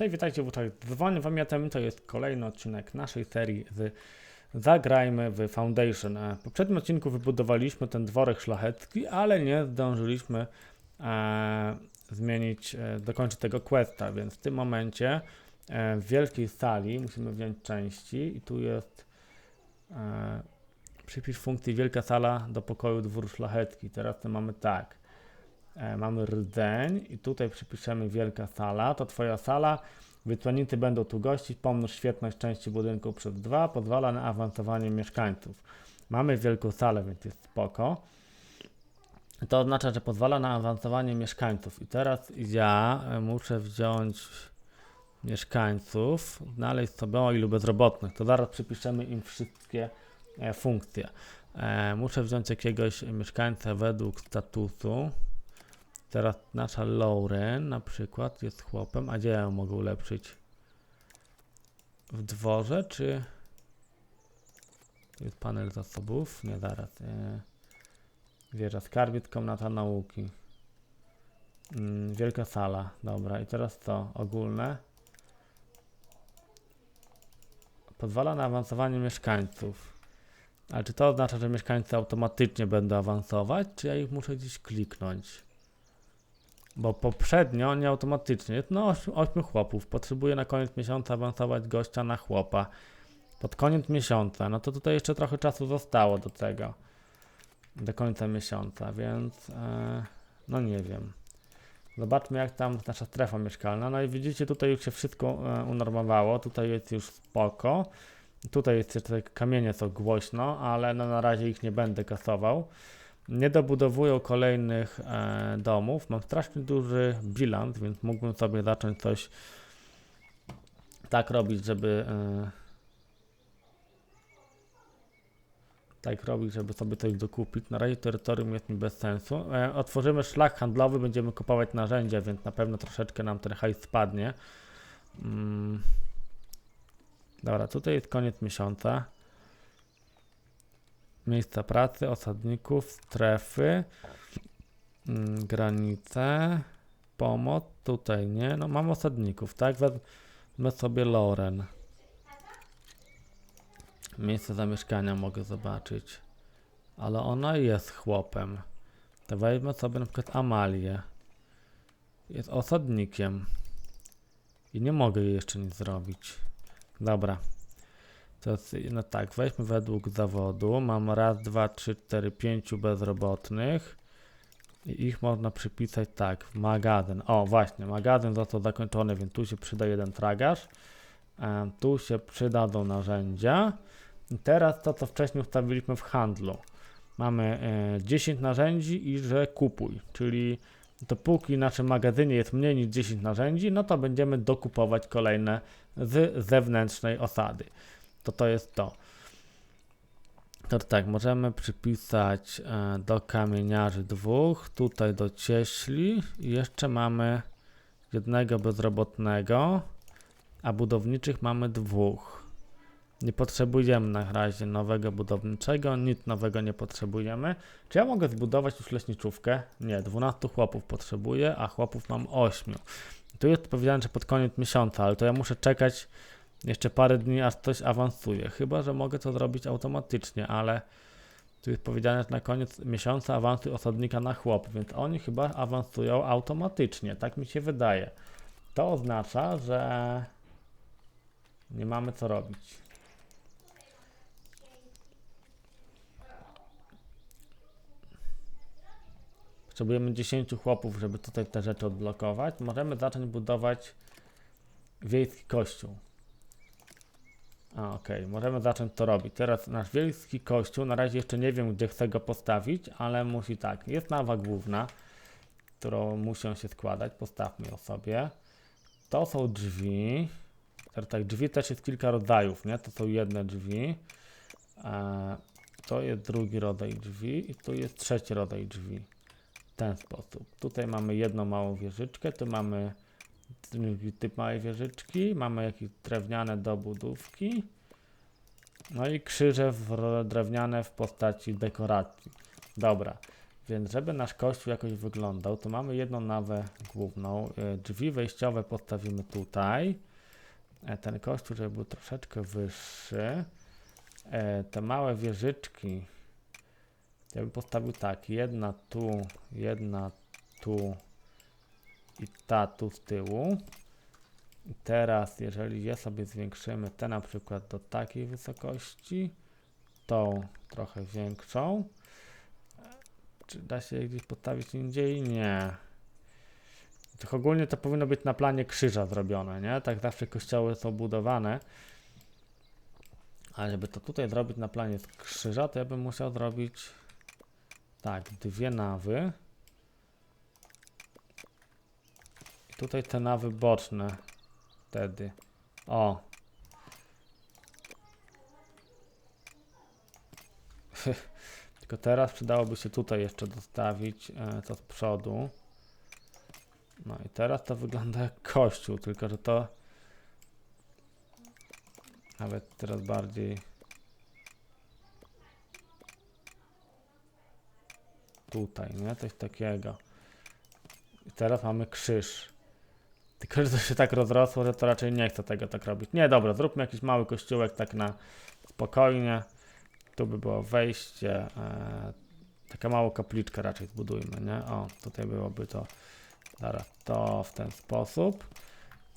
Cześć, witajcie w uczach Dzwonię Wam Jatem. To jest kolejny odcinek naszej serii z Zagrajmy w Foundation. E, W poprzednim odcinku wybudowaliśmy ten dworek szlachecki, ale nie zdążyliśmy e, zmienić, e, dokończyć tego questa, więc w tym momencie e, w wielkiej sali musimy wziąć części i tu jest e, przypisz funkcji wielka sala do pokoju dwór szlachecki. Teraz to mamy tak. E, mamy rdzeń i tutaj przypiszemy wielka sala, to twoja sala. Wysłannicy będą tu gościć, pomnóż świetność części budynku przez dwa, pozwala na awansowanie mieszkańców. Mamy wielką salę, więc jest spoko. To oznacza, że pozwala na awansowanie mieszkańców. I teraz ja e, muszę wziąć mieszkańców, znaleźć sobie o ilu bezrobotnych, to zaraz przypiszemy im wszystkie e, funkcje. Muszę wziąć jakiegoś mieszkańca według statusu. Teraz nasza Lauren na przykład jest chłopem, a gdzie ja ją mogę ulepszyć? W dworze, czy... Jest panel zasobów? Nie, zaraz. E, wieża skarbiec, komnata nauki. Mm, wielka sala, dobra. I teraz co? Ogólne. Pozwala na awansowanie mieszkańców. Ale czy to oznacza, że mieszkańcy automatycznie będą awansować, czy ja ich muszę gdzieś kliknąć? Bo poprzednio nie automatycznie. No 8 chłopów. Potrzebuję na koniec miesiąca awansować gościa na chłopa. Pod koniec miesiąca. No to tutaj jeszcze trochę czasu zostało do tego. Do końca miesiąca, więc e, no nie wiem. Zobaczmy jak tam nasza strefa mieszkalna. No i widzicie tutaj już się wszystko e, unormowało. Tutaj jest już spoko. Tutaj jest jeszcze kamienie są głośno, ale no na razie ich nie będę kasował nie dobudowują kolejnych e, domów. Mam strasznie duży bilans, więc mógłbym sobie zacząć coś tak robić, żeby e, tak robić, żeby sobie coś dokupić. Na razie terytorium jest mi bez sensu. E, otworzymy szlak handlowy, będziemy kupować narzędzia, więc na pewno troszeczkę nam ten hajs spadnie. Mm. Dobra, tutaj jest koniec miesiąca miejsca pracy, osadników, strefy, mm, granice, pomoc, tutaj nie, no mam osadników, tak, wezmę sobie Loren. Miejsce zamieszkania mogę zobaczyć, ale ona jest chłopem. To weźmy sobie na przykład Amalię. Jest osadnikiem. I nie mogę jej jeszcze nic zrobić. Dobra. To jest, no tak, weźmy według zawodu. Mam raz, dwa, trzy, cztery, pięciu bezrobotnych. I ich można przypisać tak, w magazyn. O, właśnie, magazyn został zakończony, więc tu się przyda jeden tragarz. E, tu się przydadzą narzędzia. I teraz to, co wcześniej ustawiliśmy w handlu. Mamy e, 10 narzędzi i że kupuj, czyli dopóki w naszym magazynie jest mniej niż 10 narzędzi, no to będziemy dokupować kolejne z zewnętrznej osady to to jest to. To tak, możemy przypisać e, do kamieniarzy dwóch, tutaj do cieśli i jeszcze mamy jednego bezrobotnego, a budowniczych mamy dwóch. Nie potrzebujemy na razie nowego budowniczego, nic nowego nie potrzebujemy. Czy ja mogę zbudować już leśniczówkę? Nie, 12 chłopów potrzebuję, a chłopów mam 8. Tu jest powiedziane, że pod koniec miesiąca, ale to ja muszę czekać jeszcze parę dni, aż coś awansuje. Chyba, że mogę to zrobić automatycznie, ale tu jest powiedziane, że na koniec miesiąca awansuj osadnika na chłop, więc oni chyba awansują automatycznie. Tak mi się wydaje. To oznacza, że nie mamy co robić. Potrzebujemy 10 chłopów, żeby tutaj te rzeczy odblokować. Możemy zacząć budować wiejski kościół. Okej, możemy zacząć to robić. Teraz nasz wielki kościół, na razie jeszcze nie wiem, gdzie chcę go postawić, ale musi tak. Jest nawa główna, którą muszą się składać. Postawmy ją sobie. To są drzwi. Tak, drzwi też jest kilka rodzajów, nie? To są jedne drzwi. E, to jest drugi rodzaj drzwi i tu jest trzeci rodzaj drzwi. W ten sposób. Tutaj mamy jedną małą wieżyczkę, tu mamy typ małej wieżyczki, mamy jakieś drewniane dobudówki, no i krzyże drewniane w postaci dekoracji. Dobra, Więc żeby nasz kościół jakoś wyglądał, to mamy jedną nawę główną. E, Drzwi wejściowe postawimy tutaj. E, Ten kościół, żeby był troszeczkę wyższy. E, Te małe wieżyczki ja bym postawił tak. Jedna tu, jedna tu i ta tu z tyłu. I teraz, jeżeli je sobie zwiększymy, te na przykład do takiej wysokości, tą trochę większą. Czy da się je gdzieś postawić indziej? Nie. Tych ogólnie to powinno być na planie krzyża zrobione, nie? Tak zawsze kościoły są budowane. A żeby to tutaj zrobić na planie krzyża, to ja bym musiał zrobić tak, dwie nawy. I tutaj te nawy boczne. Wtedy. O. Tylko teraz przydałoby się tutaj jeszcze dostawić e, to z przodu. No i teraz to wygląda jak kościół, tylko że to nawet teraz bardziej tutaj, nie? Coś takiego. I teraz mamy krzyż. Tylko, że to się tak rozrosło, że to raczej nie chcę tego tak robić. Nie, dobra, zróbmy jakiś mały kościółek tak na spokojnie. Tu by było wejście. E, taka mała kapliczka raczej zbudujmy, nie? O, tutaj byłoby to zaraz to w ten sposób.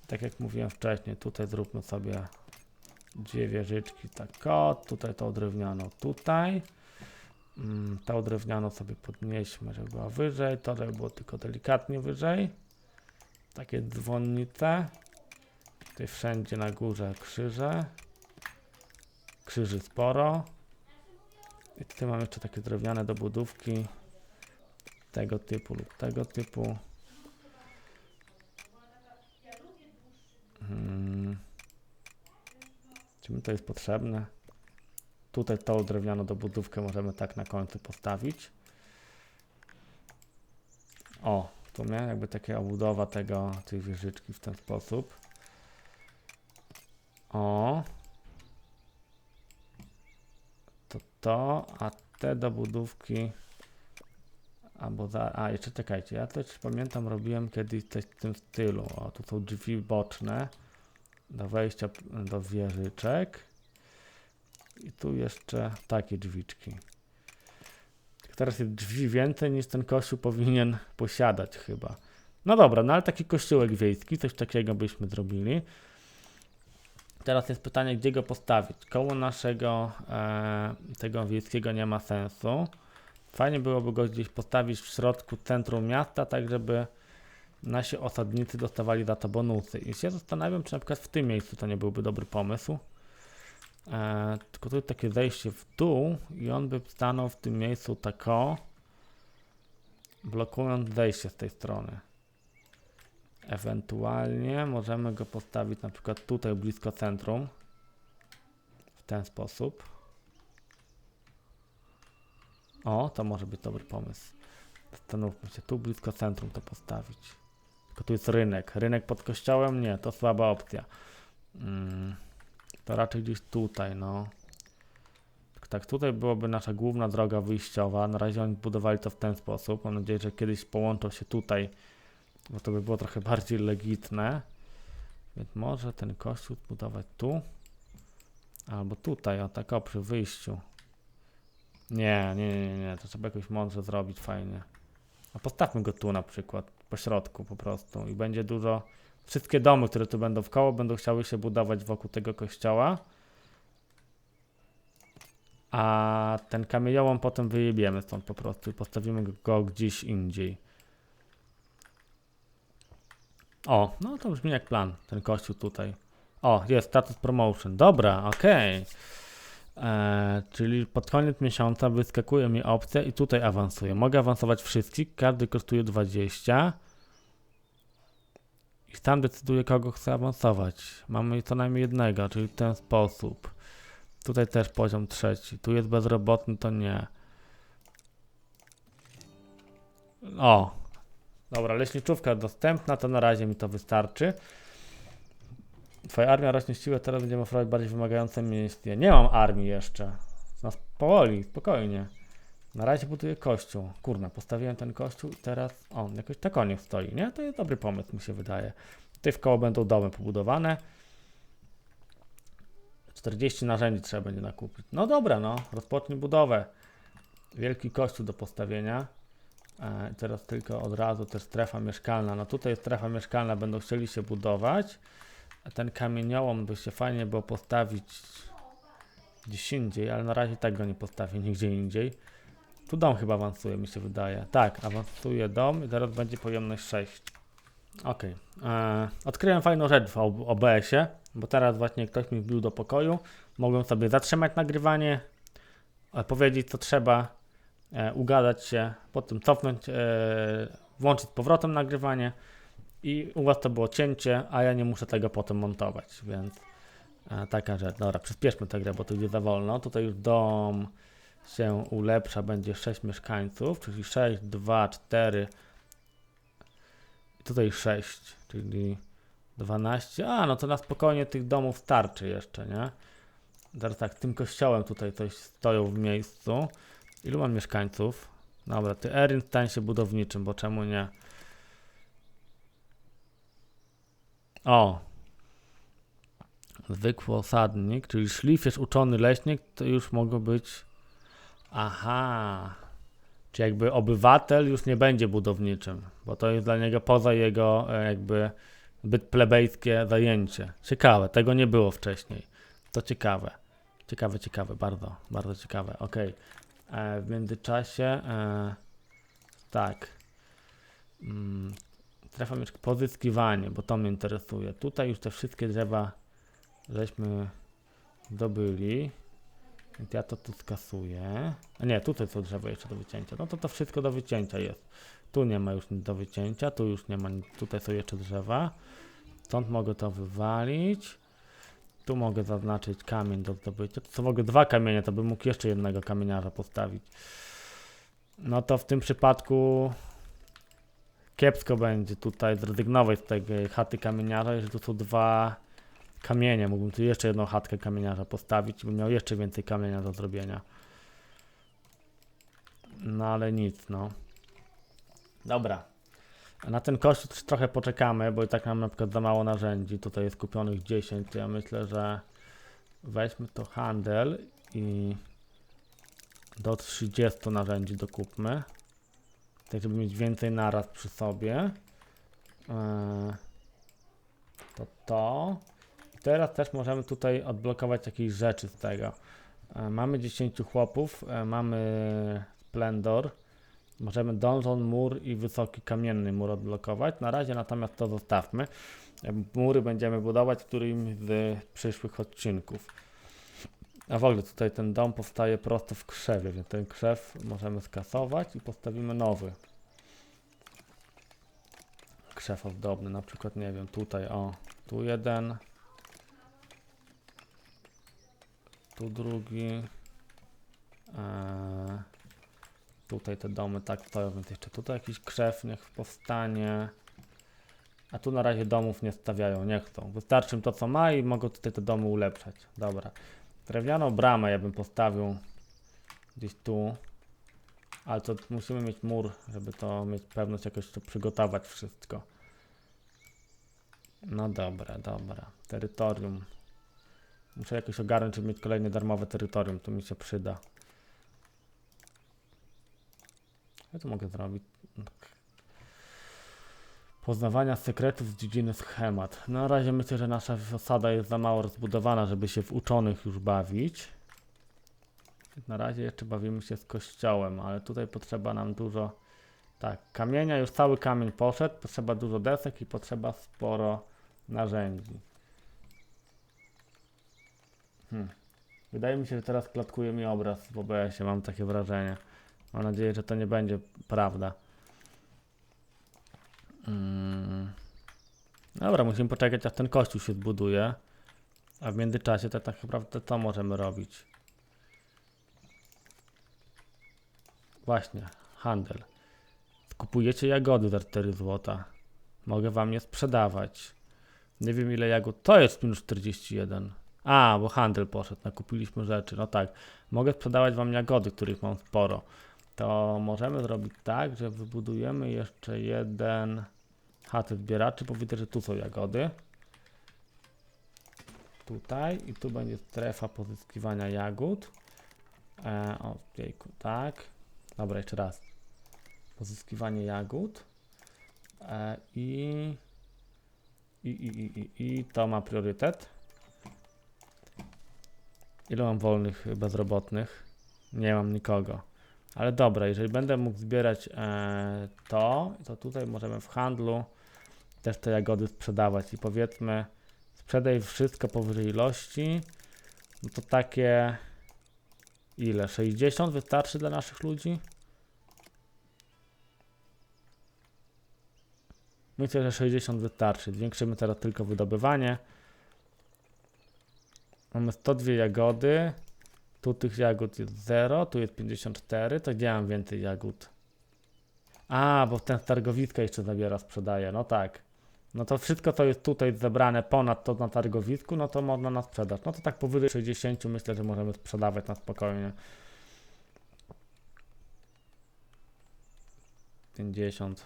Tak jak mówiłem wcześniej, tutaj zróbmy sobie dwie wieżyczki, tak o, tutaj to drewnianą tutaj. Mm, tą sobie podnieśmy, żeby była wyżej, to żeby było tylko delikatnie wyżej. Takie dzwonnice. Tutaj wszędzie na górze krzyże. Krzyży sporo. I tutaj mam jeszcze takie drewniane dobudówki tego typu lub tego typu. Hmm. Czy mi to jest potrzebne? Tutaj tą drewnianą dobudówkę możemy tak na końcu postawić. O, w sumie jakby taka obudowa tego, tej wieżyczki w ten sposób. O. To to, a te dobudówki albo za, a jeszcze czekajcie, ja też pamiętam robiłem kiedyś coś w tym stylu. O, tu są drzwi boczne do wejścia do wieżyczek. I tu jeszcze takie drzwiczki. Teraz jest drzwi więcej niż ten kościół powinien posiadać chyba. No dobra, no ale taki kościółek wiejski, coś takiego byśmy zrobili. Teraz jest pytanie, gdzie go postawić. Koło naszego e, tego wiejskiego nie ma sensu. Fajnie byłoby go gdzieś postawić w środku centrum miasta, tak żeby nasi osadnicy dostawali za to bonusy. I się zastanawiam, czy na przykład w tym miejscu to nie byłby dobry pomysł. E, tylko tu takie zejście w dół i on by stanął w tym miejscu tako, blokując zejście z tej strony. Ewentualnie możemy go postawić na przykład tutaj blisko centrum. W ten sposób. O, to może być dobry pomysł. Zastanówmy się, tu blisko centrum to postawić. Tylko tu jest rynek. Rynek pod kościołem? Nie, to słaba opcja. Mm. To raczej gdzieś tutaj, no. Tak, tutaj byłoby nasza główna droga wyjściowa. Na razie oni budowali to w ten sposób. Mam nadzieję, że kiedyś połączą się tutaj, bo to by było trochę bardziej legitne. Więc może ten kościół zbudować tu. Albo tutaj, o tak o, przy wyjściu. Nie, nie, nie, nie, to trzeba jakoś mądrze zrobić, fajnie. A postawmy go tu na przykład, po środku po prostu i będzie dużo Wszystkie domy, które tu będą w koło, będą chciały się budować wokół tego kościoła. A ten kamieniołom potem wyjebiemy stąd po prostu i postawimy go gdzieś indziej. O, no to brzmi jak plan, ten kościół tutaj. O, jest status promotion. Dobra, okej. Okay. czyli pod koniec miesiąca wyskakuje mi opcja i tutaj awansuję. Mogę awansować wszystkich, każdy kosztuje 20. I tam decyduję, kogo chcę awansować. Mamy co najmniej jednego, czyli w ten sposób. Tutaj też poziom trzeci. Tu jest bezrobotny, to nie. O. Dobra, leśniczówka dostępna, to na razie mi to wystarczy. Twoja armia rośnie siłę, teraz będziemy oferować bardziej wymagające misje. Nie mam armii jeszcze. Nas powoli, spokojnie. Na razie buduję kościół. Kurna, postawiłem ten kościół i teraz on jakoś tak o niech stoi, nie? To jest dobry pomysł, mi się wydaje. Tutaj w koło będą domy pobudowane. 40 narzędzi trzeba będzie nakupić. No dobra, no, rozpocznij budowę. Wielki kościół do postawienia. E, teraz tylko od razu też strefa mieszkalna. No tutaj strefa mieszkalna, będą chcieli się budować. Ten kamieniołom by się fajnie było postawić gdzieś indziej, ale na razie tak go nie postawię nigdzie indziej. Tu dom chyba awansuje, mi się wydaje. Tak, awansuje dom i teraz będzie pojemność 6. Ok. Odkryłem fajną rzecz w OB- OBS-ie, bo teraz właśnie ktoś mi wbił do pokoju. Mogłem sobie zatrzymać nagrywanie, e, powiedzieć co trzeba, e, ugadać się, potem cofnąć, e, włączyć z powrotem nagrywanie i u Was to było cięcie, a ja nie muszę tego potem montować, więc e, taka rzecz. Dobra, przyspieszmy tę grę, bo to idzie za wolno. Tutaj już dom się ulepsza, będzie 6 mieszkańców, czyli 6, 2, 4, tutaj 6, czyli 12. A, no to na spokojnie tych domów starczy jeszcze, nie? Teraz tak, tym kościołem tutaj coś stoją w miejscu. Ilu mam mieszkańców? Dobra, ty Erin stań się budowniczym, bo czemu nie? O! Zwykły osadnik, czyli szlifierz uczony leśnik, to już mogło być... Aha! Czy jakby obywatel już nie będzie budowniczym, bo to jest dla niego poza jego e, jakby zbyt plebejskie zajęcie. Ciekawe, tego nie było wcześniej. To ciekawe. Ciekawe, ciekawe, bardzo, bardzo ciekawe. Ok. E, w międzyczasie e, tak. Mm, strefa pozyskiwanie, bo to mnie interesuje. Tutaj już te wszystkie drzewa żeśmy zdobyli. Więc ja to tu skasuję. A nie, tutaj są drzewa jeszcze do wycięcia. No to to wszystko do wycięcia jest. Tu nie ma już nic do wycięcia, tu już nie ma nic. Tutaj są jeszcze drzewa. Stąd mogę to wywalić. Tu mogę zaznaczyć kamień do zdobycia. To są w ogóle dwa kamienie, to bym mógł jeszcze jednego kamieniarza postawić. No to w tym przypadku kiepsko będzie tutaj zrezygnować z tej chaty kamieniarza, jeżeli tu są dwa kamienie. Mógłbym tu jeszcze jedną chatkę kamieniarza postawić i bym miał jeszcze więcej kamienia do zrobienia. No ale nic, no. Dobra. Na ten też trochę poczekamy, bo i tak mam na przykład za mało narzędzi. Tutaj jest kupionych 10, to ja myślę, że weźmy to handel i do 30 narzędzi dokupmy. Tak, żeby mieć więcej naraz przy sobie. Eee, to to. Teraz też możemy tutaj odblokować jakieś rzeczy z tego. E, mamy 10 chłopów, e, mamy Splendor. Możemy donjon, mur i wysoki kamienny mur odblokować. Na razie natomiast to zostawmy. E, Mury będziemy budować w którymś z przyszłych odcinków. A w ogóle tutaj ten dom powstaje prosto w krzewie, więc ten krzew możemy skasować i postawimy nowy. Krzew ozdobny, na przykład nie wiem, tutaj o, tu jeden. Tu drugi. Eee, tutaj te domy tak stoją, więc jeszcze tutaj jakiś krzew niech powstanie. A tu na razie domów nie stawiają, nie chcą. Wystarczy im to co ma i mogą tutaj te domy ulepszać. Dobra. Drewnianą bramę ja bym postawił gdzieś tu. Ale to musimy mieć mur, żeby to mieć pewność jakoś to przygotować wszystko. No dobra, dobra. Terytorium. Muszę jakoś ogarnąć, żeby mieć kolejne darmowe terytorium, to mi się przyda. Ja to mogę zrobić. Poznawania sekretów z dziedziny schemat. Na razie myślę, że nasza osada jest za mało rozbudowana, żeby się w uczonych już bawić. Na razie jeszcze bawimy się z kościołem, ale tutaj potrzeba nam dużo. Tak, kamienia, już cały kamień poszedł, potrzeba dużo desek i potrzeba sporo narzędzi. Hmm. Wydaje mi się, że teraz klatkuje mi obraz w OBS-ie, mam takie wrażenie. Mam nadzieję, że to nie będzie prawda. Mm. Dobra, musimy poczekać, aż ten kościół się zbuduje. A w międzyczasie to tak naprawdę co możemy robić? Właśnie, handel. Kupujecie jagody za 4 złota. Mogę wam je sprzedawać. Nie wiem ile jagód. To jest minus 41. A, bo handel poszedł, nakupiliśmy rzeczy. No tak. Mogę sprzedawać wam jagody, których mam sporo. to możemy zrobić tak, że wybudujemy jeszcze jeden chaty zbieraczy, bo widzę, że tu są jagody. Tutaj i tu będzie strefa pozyskiwania jagód. E, o, jejku, tak. Dobra, jeszcze raz. Pozyskiwanie jagód. E, i, i, i, i, i, I to ma priorytet. Ile mam wolnych bezrobotnych? Nie mam nikogo. Ale dobra, jeżeli będę mógł zbierać e, to, to tutaj możemy w handlu też te jagody sprzedawać i powiedzmy sprzedaj wszystko powyżej ilości, no to takie ile? 60 wystarczy dla naszych ludzi? Myślę, że 60 wystarczy. Zwiększymy teraz tylko wydobywanie. Mamy 102 jagody. Tu tych jagód jest 0, tu jest 54. To gdzie mam więcej jagód? A, bo ten targowiska jeszcze zabiera, sprzedaje. No tak. No to wszystko, co jest tutaj zebrane ponad to na targowisku, no to można na sprzedaż. No to tak powyżej 60 myślę, że możemy sprzedawać na spokojnie. 50.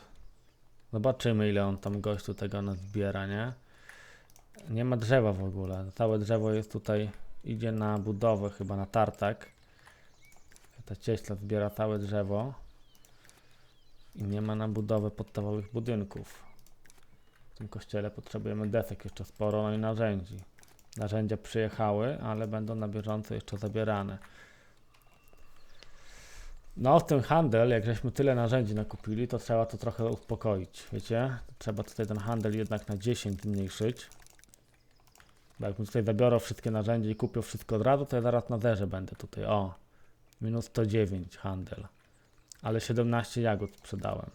Zobaczymy ile on tam gościu tego nazbiera, nie? Nie ma drzewa w ogóle. Całe drzewo jest tutaj, idzie na budowę chyba, na tartak. Ta cieśla zbiera całe drzewo. I nie ma na budowę podstawowych budynków. W tym kościele potrzebujemy desek jeszcze sporo, no i narzędzi. Narzędzia przyjechały, ale będą na bieżąco jeszcze zabierane. No, w tym handel, jak żeśmy tyle narzędzi nakupili, to trzeba to trochę uspokoić, wiecie? Trzeba tutaj ten handel jednak na 10 zmniejszyć. Bo jak mi tutaj zabiorą wszystkie narzędzia i kupią wszystko od razu, to ja zaraz na zerze będę tutaj. O, minus 109 handel. Ale 17 jagód sprzedałem.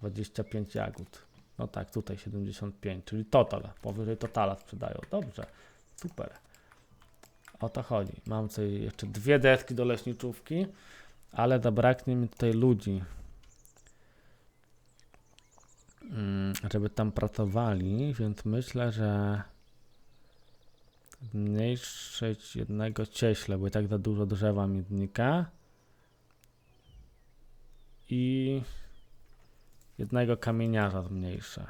25 jagód. No tak, tutaj 75, czyli total. Powyżej totala sprzedają. Dobrze, super. O to chodzi. Mam tutaj jeszcze dwie deski do leśniczówki, ale zabraknie mi tutaj ludzi. Mm, Żeby tam pracowali, więc myślę, że zmniejszyć jednego cieśle, bo i tak za dużo drzewa mi. I jednego kamieniarza zmniejszę.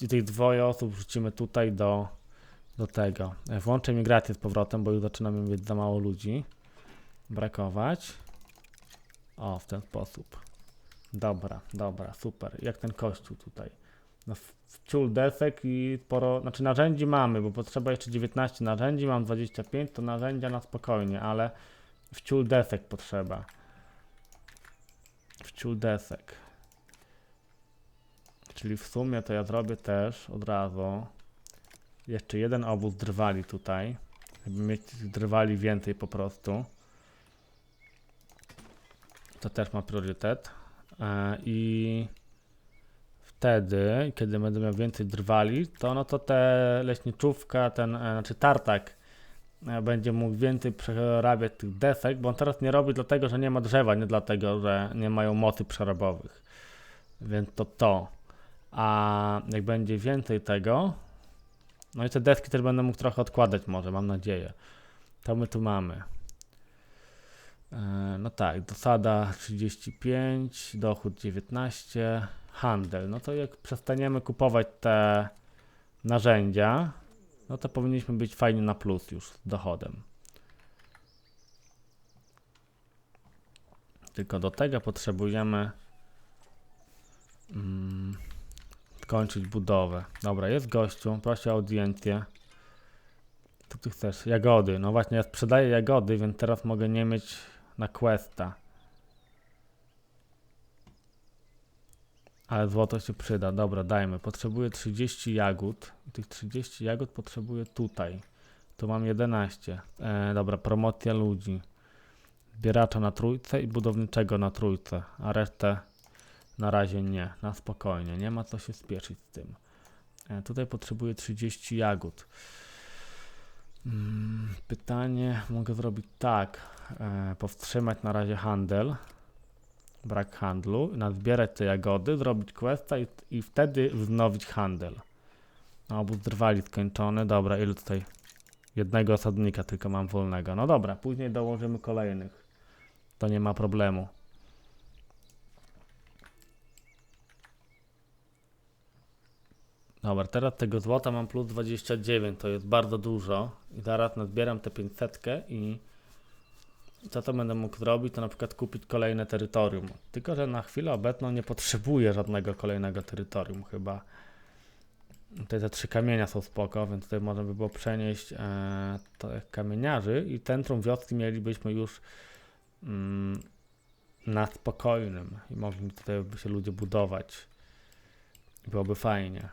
I- tych dwoje osób wrzucimy tutaj do, do tego. E, Włączę migrację z powrotem, bo już zaczyna mi być za mało ludzi. Brakować. O, w ten sposób. Dobra, dobra, super. Jak ten kościół tutaj. No, w- wciół desek i sporo, znaczy narzędzi mamy, bo potrzeba jeszcze 19 narzędzi, mam 25, to narzędzia na spokojnie, ale wciół desek potrzeba. Wciół desek. Czyli w sumie to ja zrobię też od razu jeszcze jeden obóz drwali tutaj, żeby mieć drwali więcej po prostu. To też ma priorytet. E, I wtedy, kiedy będę miał więcej drwali, to no to te leśniczówka, ten, e, znaczy tartak e, będzie mógł więcej przerabiać tych desek, bo on teraz nie robi dlatego, że nie ma drzewa, nie dlatego, że nie mają mocy przerobowych. Więc to to. A jak będzie więcej tego, no i te deski też będę mógł trochę odkładać może, mam nadzieję. To my tu mamy. E, No tak, dosada 35, dochód 19, handel. No to jak przestaniemy kupować te narzędzia, no to powinniśmy być fajnie na plus już z dochodem. Tylko do tego potrzebujemy mm, kończyć budowę. Dobra, jest gościu, proszę o audiencję. Co ty chcesz? Jagody. No właśnie, ja sprzedaję jagody, więc teraz mogę nie mieć na questa. Ale złoto się przyda. Dobra, dajmy. Potrzebuję 30 jagód. Tych 30 jagód potrzebuję tutaj. Tu mam 11. E, dobra, promocja ludzi. Zbieracza na trójce i budowniczego na trójce. A resztę na razie nie. Na spokojnie. Nie ma co się spieszyć z tym. E, tutaj potrzebuję 30 jagód. Mm, Pytanie, mogę zrobić tak, e, powstrzymać na razie handel, brak handlu, nazbierać te jagody, zrobić questa i, i wtedy wznowić handel. No, obóz drwali skończony, dobra, ile tutaj? Jednego osadnika tylko mam wolnego. No dobra, później dołożymy kolejnych. to nie ma problemu. Dobra, teraz tego złota mam plus 29, to jest bardzo dużo. I zaraz nazbieram te 500 i co to będę mógł zrobić, to na przykład kupić kolejne terytorium. Tylko, że na chwilę obecną nie potrzebuję żadnego kolejnego terytorium chyba. Tutaj te trzy kamienia są spoko, więc tutaj można by było przenieść e, kamieniarzy i centrum wioski mielibyśmy już mm, na spokojnym i mogli tutaj by się ludzie budować. Byłoby fajnie.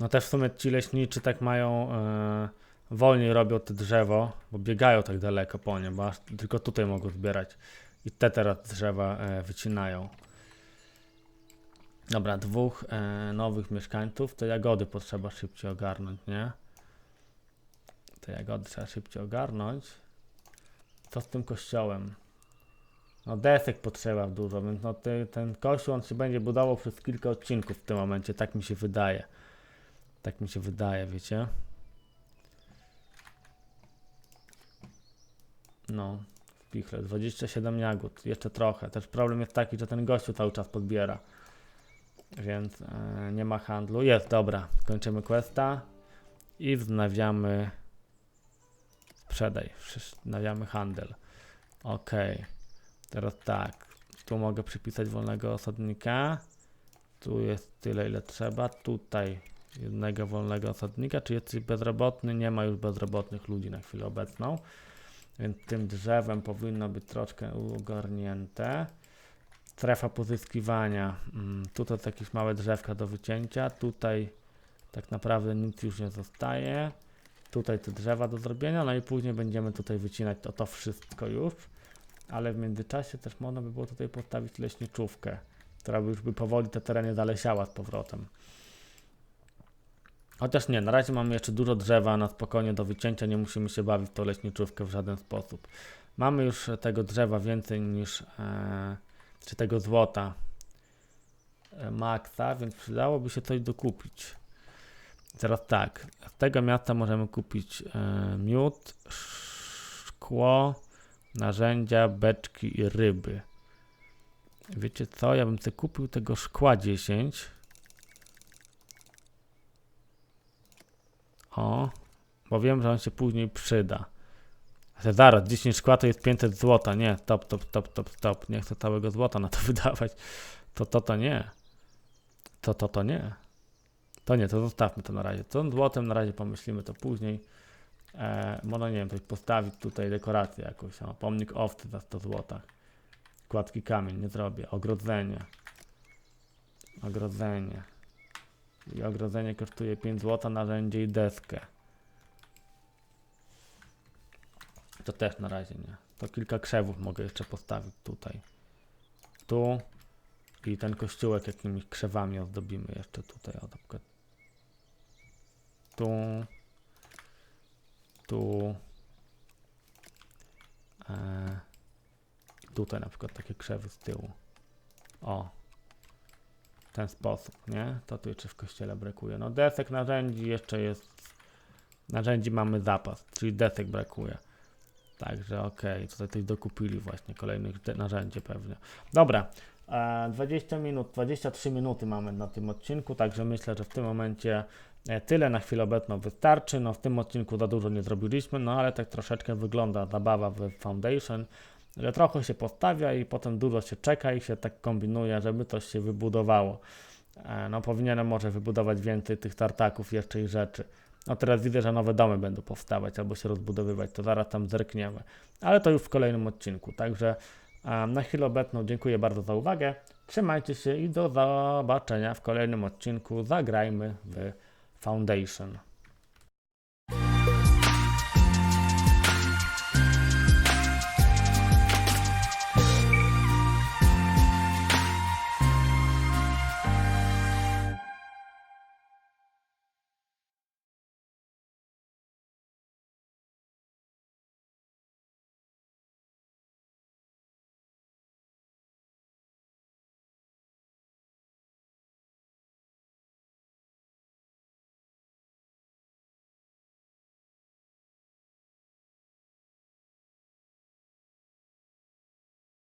No też w sumie ci leśniczy tak mają e, wolniej robią te drzewo, bo biegają tak daleko po nie, bo tylko tutaj mogą zbierać. I te teraz drzewa e, wycinają. Dobra, dwóch e, nowych mieszkańców. Te jagody potrzeba szybciej ogarnąć, nie? Te jagody trzeba szybciej ogarnąć. Co z tym kościołem? No desek potrzeba dużo, więc no ty, ten kościół on się będzie budował przez kilka odcinków w tym momencie, tak mi się wydaje. Tak mi się wydaje, wiecie? No, w pichle 27 jagód, jeszcze trochę. Też problem jest taki, że ten gościu cały czas podbiera. Więc e, nie ma handlu. Jest, dobra. Kończymy questa i wznawiamy sprzedaj. Wznawiamy handel. Ok. Teraz tak. Tu mogę przypisać wolnego osadnika. Tu jest tyle, ile trzeba. Tutaj jednego wolnego osadnika. Czy jesteś bezrobotny? Nie ma już bezrobotnych ludzi na chwilę obecną. Więc tym drzewem powinno być troszkę ogarnięte. Strefa pozyskiwania. Mm, tutaj jest jakieś małe drzewka do wycięcia. Tutaj tak naprawdę nic już nie zostaje. Tutaj te drzewa do zrobienia. No i później będziemy tutaj wycinać to, to wszystko już. Ale w międzyczasie też można by było tutaj postawić leśniczówkę, która by już by powoli te tereny zalesiała z powrotem. Chociaż nie, na razie mamy jeszcze dużo drzewa na spokojnie do wycięcia, nie musimy się bawić w tą leśniczówkę w żaden sposób. Mamy już tego drzewa więcej niż, e, czy tego złota e, maksa, więc przydałoby się coś dokupić. Teraz tak, z tego miasta możemy kupić e, miód, szkło, narzędzia, beczki i ryby. Wiecie co, ja bym sobie kupił tego szkła 10 O, bo wiem, że on się później przyda. Zaraz, 10 szkła to jest 500 złota. Nie, stop, stop, stop, stop, stop. Nie chcę całego złota na to wydawać. To, to, to nie. To, to, to nie. To nie, to zostawmy to na razie. Co złotem na razie pomyślimy to później. E, można, nie wiem, coś postawić tutaj, dekorację jakąś. O, pomnik owcy za 100 złota. Kładki kamień, nie zrobię. Ogrodzenie. Ogrodzenie. I ogrodzenie kosztuje 5 zł, narzędzie i deskę. To też na razie nie. To kilka krzewów mogę jeszcze postawić tutaj. Tu. I ten kościółek jakimiś krzewami ozdobimy jeszcze tutaj. O, na przykład. Tu. Tu. Eee, tutaj na przykład takie krzewy z tyłu. O, w ten sposób, nie? To tu jeszcze w kościele brakuje. No desek narzędzi jeszcze jest, narzędzi mamy zapas, czyli desek brakuje. Także okej, okay. tutaj coś dokupili właśnie, kolejnych narzędzi pewnie. Dobra, 20 minut, 23 minuty mamy na tym odcinku, także myślę, że w tym momencie e, tyle na chwilę obecną wystarczy. No w tym odcinku za dużo nie zrobiliśmy, no ale tak troszeczkę wygląda zabawa w Foundation że trochę się postawia i potem dużo się czeka i się tak kombinuje, żeby coś się wybudowało. E, no powinienem może wybudować więcej tych tartaków jeszcze i rzeczy. No teraz widzę, że nowe domy będą powstawać albo się rozbudowywać, to zaraz tam zerkniemy. Ale to już w kolejnym odcinku, także e, na chwilę obecną dziękuję bardzo za uwagę. Trzymajcie się i do zobaczenia w kolejnym odcinku. Zagrajmy w Foundation.